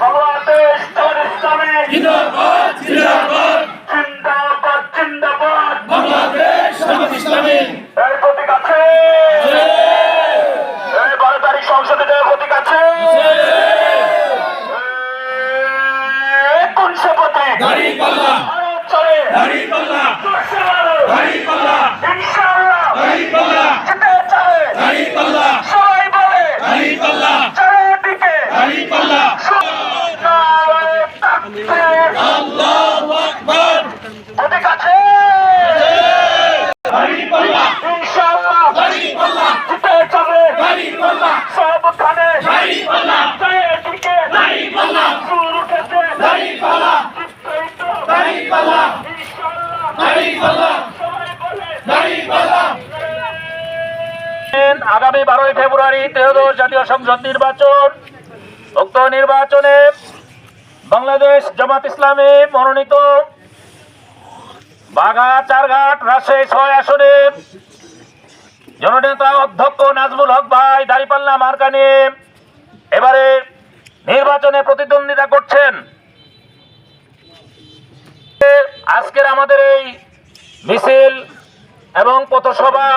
বাংলাদেশ ইসলামী জিন্দাবাদ জিন্দাবাদ জিন্দাবাদ জিন্দাবাদ বাংলাদেশ জামাত ইসলামী এই প্রতীক আছে এই বারো তারিখ সংসদে দেওয়া প্রতীক আছে একুশে প্রতীক দাড়ি পাল্লা আরও চলে দাড়ি পাল্লা দাড়ি পাল্লা ইনশাআল্লাহ দাড়ি পাল্লা জিতে চলে দাড়ি পাল্লা সবাই বলে দাড়ি পাল্লা চারিদিকে দাড়ি পাল্লা নারায়ে তাকবীর। আল্লাহু আকবার প্রতীক আছে দাড়ি পাল্লা ইনশাআল্লাহ দাড়ি পাল্লা জিতে চলে দাড়ি পাল্লা সবখানে দাড়ি পাল্লা চারিদিকে দাড়ি পাল্লা সুর উঠেছে দাড়ি পাল্লা জিততেই তো দাড়ি পাল্লা ইনশাআল্লাহ দাড়ি পাল্লা সবাই বলে দাড়ি পাল্লা আগামী বারোই ফেব্রুয়ারি ত্রয়োদশ জাতীয় সংসদ নির্বাচন। উক্ত নির্বাচনে বাংলাদেশ জামাত ইসলামে মনোনীত বাঘা চারঘাট রাজশাহী ছয় আসনে জননেতা অধ্যক্ষ নাজমুল হক ভাই, দাঁড়িপাল্লা মার্কা নিয়ে এবারে নির্বাচনে প্রতিদ্বন্দ্বিতা করছেন। আজকের আমাদের এই মিছিল এবং পথসভা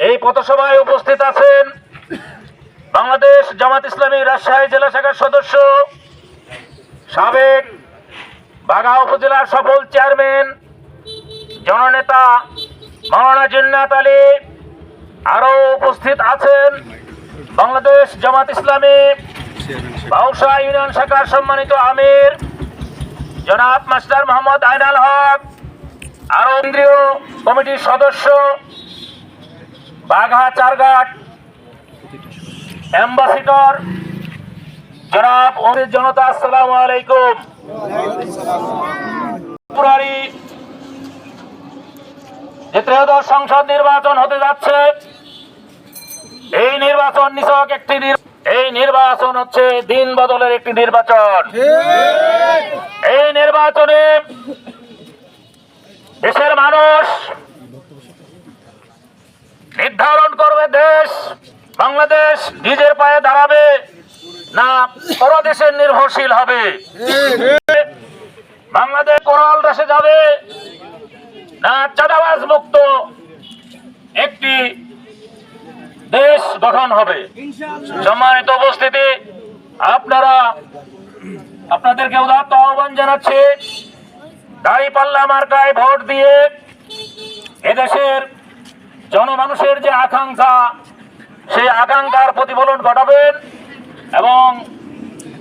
এই পথসভায় উপস্থিত আছেন বাংলাদেশ জামাত ইসলামী রাজশাহী জেলা শাখার সদস্য, সাবেক বাঘা উপজেলার সফল চেয়ারম্যান, জননেতা মাওলানা জিন্নাত আলী আরও উপস্থিত আছেন। বাংলাদেশ জামাত ইসলামী বাউসা ইউনিয়ন শাখার সম্মানিত আমির, জনাব মাস্টার মোহাম্মদ আইনাল হক আরও কেন্দ্রীয় কমিটির সদস্য বাঘা চারঘাট অ্যাম্বাসিডর জনাব অমিত জনতা আসসালামু আলাইকুম। ফেব্রুয়ারি ত্রয়োদশ সংসদ নির্বাচন হতে যাচ্ছে এই নির্বাচন নিছক একটি এই নির্বাচন হচ্ছে দিন বদলের একটি নির্বাচন। এই নির্বাচনে দেশের মানুষ নির্ধারণ করবে দেশ বাংলাদেশ নিজের পায়ে দাঁড়াবে না পরদেশের নির্ভরশীল হবে। বাংলাদেশ কোরাল দেশে যাবে না চাঁদাবাজ মুক্ত একটি দেশ গঠন হবে। সম্মানিত উপস্থিতি, আপনারা, আপনাদেরকে উদাত্ত আহ্বান জানাচ্ছি, দাঁড়িপাল্লা মার্কায় ভোট দিয়ে এদেশের জনমানুষের যে আকাঙ্ক্ষা সেই আকাঙ্ক্ষার প্রতিফলন ঘটাবেন এবং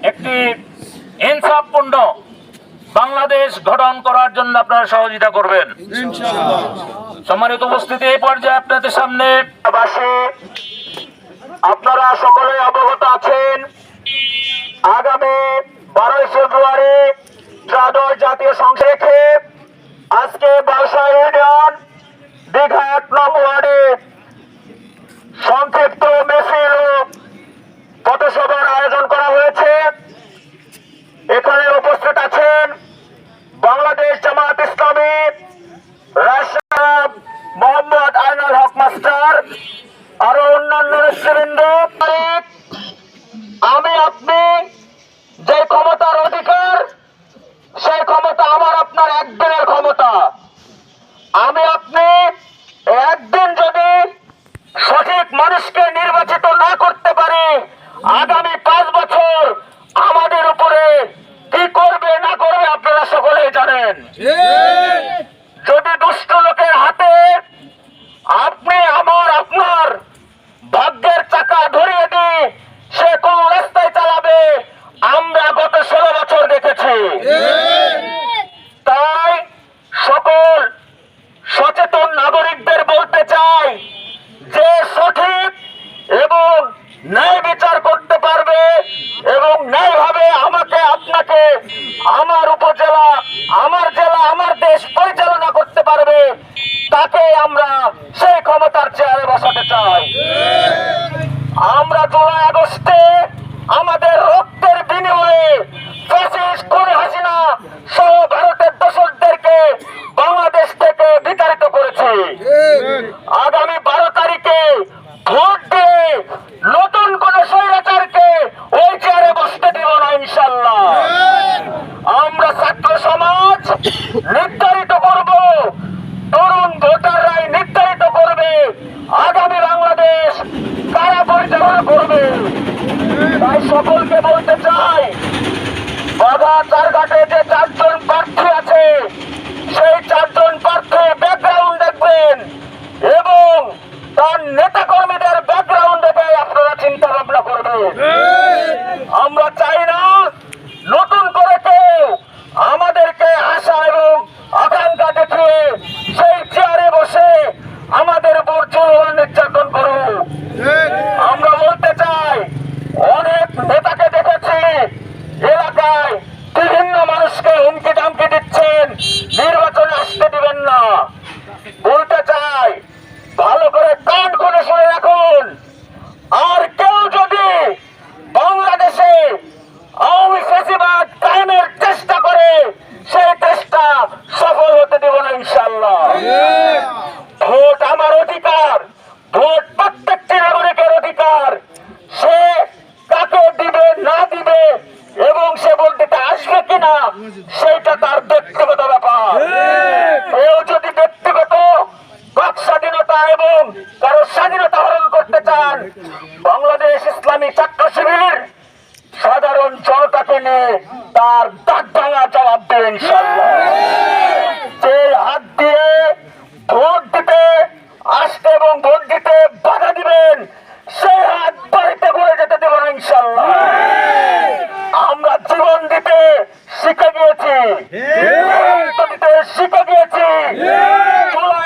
একটি ইনসাফপূর্ণ বাংলাদেশ গঠন করার জন্য আপনারা সহযোগিতা করবেন। সম্মানিত উপস্থিতি এই পর্যায়ে আপনাদের সামনে বাসী আপনারা সকলে অবগত আছেন আগামী বারোই ফেব্রুয়ারি ত্রাদশ জাতীয় সংসদে আজকে বাসা ইউনিয়ন সংক্ষিপ্ত মিছিল ও পথসভার আয়োজন করা হয়েছে। এখানে উপস্থিত আছেন বাংলাদেশ জামাত ইসলামী মোহাম্মদ আইনাল হক মাস্টার, আরও অন্যান্য নেতৃবৃন্দ। আমি আপনি যে ক্ষমতার অধিকার, সেই ক্ষমতা আমার, আপনার একদিনের ক্ষমতা। আমি আপনি একদিন যদি সঠিক মানুষকে নির্বাচিত না করতে পারি আগামী পাঁচ বছর আমাদের উপরে কি করবে না করবে আপনারা সকলেই জানেন। যদি দুষ্ট তাকে আমরা সেই ক্ষমতার চেয়ারে বসাতে চাই। আমরা জুলাই আগস্টে আমাদের রক্তের বিনিময়ে ফ্যাসিস করে হাসিনা সহ ভারতের দোষকদেরকে বাংলাদেশ থেকে বিতাড়িত করেছি। সকলকে বলতে চাই বাবা তার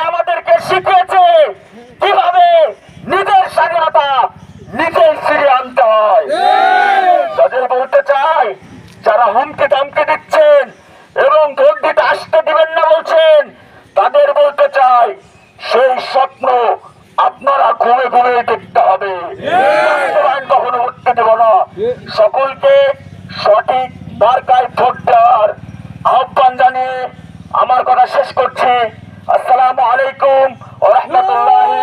আমাদেরকে শিখিয়েছে কীভাবে নিজের স্বাধীনতা নিজের ফিরে আনতে হয়। তাদের বলতে চাই যারা হুমকি দামকে দিচ্ছেন এবং ভোট আসতে দিবেন না বলছেন তাদের বলতে চাই সেই স্বপ্ন আপনারা ঘুমে ঘুমে দেখতে শেষ করছি। আসসালামু আলাইকুম ওয়া রাহমাতুল্লাহি